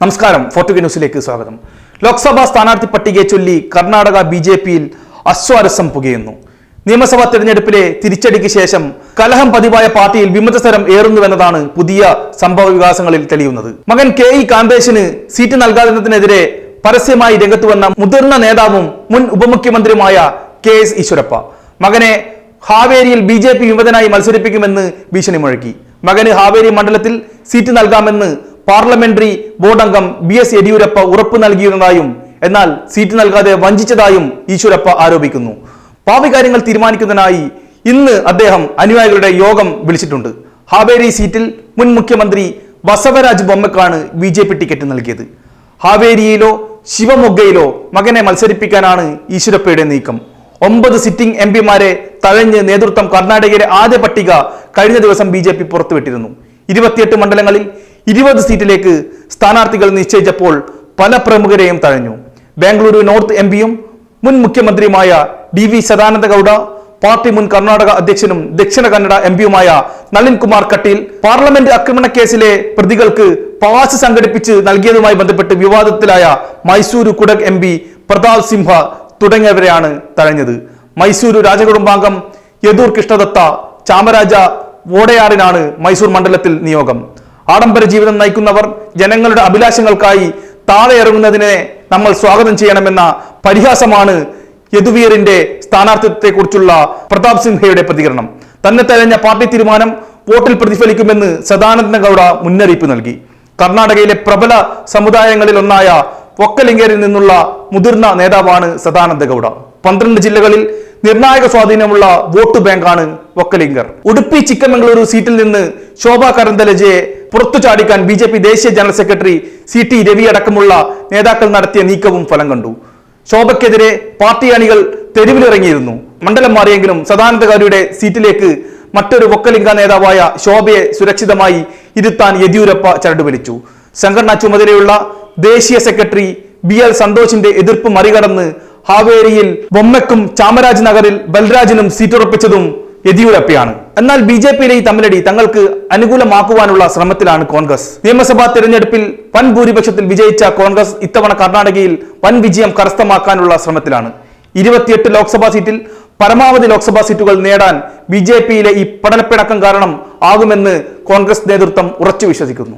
നമസ്കാരം ഫോർട്ടുഗ ന്യൂസിലേക്ക് സ്വാഗതം. ലോക്സഭാ സ്ഥാനാർത്ഥി പട്ടികയെ ചൊല്ലി കർണാടക ബി ജെ പിയിൽ അസ്വാരസം പുകയുന്നു. നിയമസഭാ തെരഞ്ഞെടുപ്പിലെ തിരിച്ചടിക്ക് ശേഷം കലഹം പതിവായ പാർട്ടിയിൽ വിമതസ്വരം ഏറുന്നുവെന്നതാണ് പുതിയ സംഭവ വികാസങ്ങളിൽ തെളിയുന്നത്. മകൻ കെ ഇ കാന്തേശിന് സീറ്റ് നൽകാതിരുന്നതിനെതിരെ പരസ്യമായി രംഗത്ത് വന്ന മുതിർന്ന നേതാവും മുൻ ഉപമുഖ്യമന്ത്രിയുമായ കെ എസ് ഈശ്വരപ്പ. മകനെ ഹാവേരിയിൽ ബി ജെ പി വിമതനായി മത്സരിപ്പിക്കുമെന്ന് ഭീഷണി മുഴക്കി മകന് ഹാവേരി മണ്ഡലത്തിൽ സീറ്റ് നൽകാമെന്ന് പാർലമെന്ററി ബോർഡംഗം ബി എസ് യെഡിയൂരപ്പ ഉറപ്പ് നൽകിയിരുന്നതായും എന്നാൽ സീറ്റ് നൽകാതെ വഞ്ചിച്ചതായും ഈശ്വരപ്പ ആരോപിക്കുന്നു. ഭാവി കാര്യങ്ങൾ തീരുമാനിക്കുന്നതിനായി ഇന്ന് അദ്ദേഹം അനുയായികളുടെ യോഗം വിളിച്ചിട്ടുണ്ട്. ഹാവേരി സീറ്റിൽ മുൻ മുഖ്യമന്ത്രി ബസവരാജ് ബൊമ്മക്കാണ് ബി ജെ പി ടിക്കറ്റ് നൽകിയത്. ഹാവേരിയിലോ ശിവമൊഗ്ഗയിലോ മകനെ മത്സരിപ്പിക്കാനാണ് ഈശ്വരപ്പയുടെ നീക്കം. ഒമ്പത് സിറ്റിംഗ് എം പിമാരെ തഴഞ്ഞ് നേതൃത്വം കർണാടകയുടെ ആദ്യ പട്ടിക കഴിഞ്ഞ ദിവസം ബി ജെ പി പുറത്തുവിട്ടിരുന്നു. ഇരുപത്തിയെട്ട് മണ്ഡലങ്ങളിൽ ഇരുപത് സീറ്റിലേക്ക് സ്ഥാനാർത്ഥികൾ നിശ്ചയിച്ചപ്പോൾ പല പ്രമുഖരെയും തഴഞ്ഞു. ബാംഗ്ലൂരു നോർത്ത് എം പിയും മുൻ മുഖ്യമന്ത്രിയുമായ D V Sadananda Gowda party മുൻ കർണാടക അധ്യക്ഷനും ദക്ഷിണ കന്നഡ എം പിയുമായ നളിൻ കുമാർ കട്ടീൽ പാർലമെന്റ് ആക്രമണ കേസിലെ പ്രതികൾക്ക് പാസ് സംഘടിപ്പിച്ച് നൽകിയതുമായി ബന്ധപ്പെട്ട് വിവാദത്തിലായ മൈസൂരു കുടക് എം പി പ്രതാപ് സിംഹ തുടങ്ങിയവരെയാണ് തഴഞ്ഞത്. മൈസൂരു രാജകുടുംബാംഗം യദൂർ കൃഷ്ണദത്ത ചാമരാജ വോടയാറിനാണ് മൈസൂർ മണ്ഡലത്തിൽ നിയോഗം. ആഡംബര ജീവിതം നയിക്കുന്നവർ ജനങ്ങളുടെ അഭിലാഷങ്ങൾക്കായി താഴെ ഇറങ്ങുന്നതിനെ നമ്മൾ സ്വാഗതം ചെയ്യണമെന്ന പരിഹാസമാണ് യദുവീറിന്റെ സ്ഥാനാർത്ഥിത്വത്തെക്കുറിച്ചുള്ള പ്രതാപ് സിംഹയുടെ പ്രതികരണം. തന്നെ തെരഞ്ഞ പാർട്ടി തീരുമാനം വോട്ടിൽ പ്രതിഫലിക്കുമെന്ന് സദാനന്ദ ഗൌഡ മുന്നറിയിപ്പ് നൽകി. കർണാടകയിലെ പ്രബല സമുദായങ്ങളിൽ ഒന്നായ ഒക്കലിംഗേരിൽ നിന്നുള്ള മുതിർന്ന നേതാവാണ് സദാനന്ദ ഗൌഡ. പന്ത്രണ്ട് ജില്ലകളിൽ നിർണായക സ്വാധീനമുള്ള വോട്ട് ബാങ്കാണ് ഒക്കലിംഗർ ഉടുപ്പി ചിക്കമംഗളൂരു സീറ്റിൽ നിന്ന് ശോഭാ കരന്തലജയെ പുറത്തു ചാടിക്കാൻ ബി ജെ പി ദേശീയ general secretary C T Ravi അടക്കമുള്ള നേതാക്കൾ നടത്തിയ നീക്കവും ഫലം കണ്ടു. ശോഭയ്ക്കെതിരെ പാർട്ടി അണികൾ തെരുവിലിറങ്ങിയിരുന്നു. മണ്ഡലം മാറിയെങ്കിലും സദാനന്ദഗാരിയുടെ സീറ്റിലേക്ക് മറ്റൊരു ഒക്കലിംഗ നേതാവായ ശോഭയെ സുരക്ഷിതമായി ഇരുത്താൻ യെദ്യൂരപ്പ ചരടുവലിച്ചു സംഘടനാ ചുമതലയുള്ള ദേശീയ സെക്രട്ടറി ബി എൽ സന്തോഷിന്റെ എതിർപ്പ് മറികടന്ന് ഹാവേരിയിൽ ബൊമ്മയ്ക്കും ചാമരാജ് നഗറിൽ ബൽരാജിനും സീറ്റുറപ്പിച്ചതും യെദ്യൂരപ്പയാണ്. എന്നാൽ ബി ജെ പിയിലെ ഈ തമ്മിലടി തങ്ങൾക്ക് അനുകൂലമാക്കുവാനുള്ള ശ്രമത്തിലാണ് കോൺഗ്രസ്. നിയമസഭാ തെരഞ്ഞെടുപ്പിൽ വൻ ഭൂരിപക്ഷത്തിൽ വിജയിച്ച കോൺഗ്രസ് ഇത്തവണ കർണാടകയിൽ വൻ വിജയം കരസ്ഥമാക്കാനുള്ള ശ്രമത്തിലാണ്. ഇരുപത്തിയെട്ട് ലോക്സഭാ സീറ്റിൽ പരമാവധി ലോക്സഭാ സീറ്റുകൾ നേടാൻ ബി ജെ പിയിലെ ഈ പടലപ്പിണക്കം കാരണം ആകുമെന്ന് കോൺഗ്രസ് നേതൃത്വം ഉറച്ചു വിശ്വസിക്കുന്നു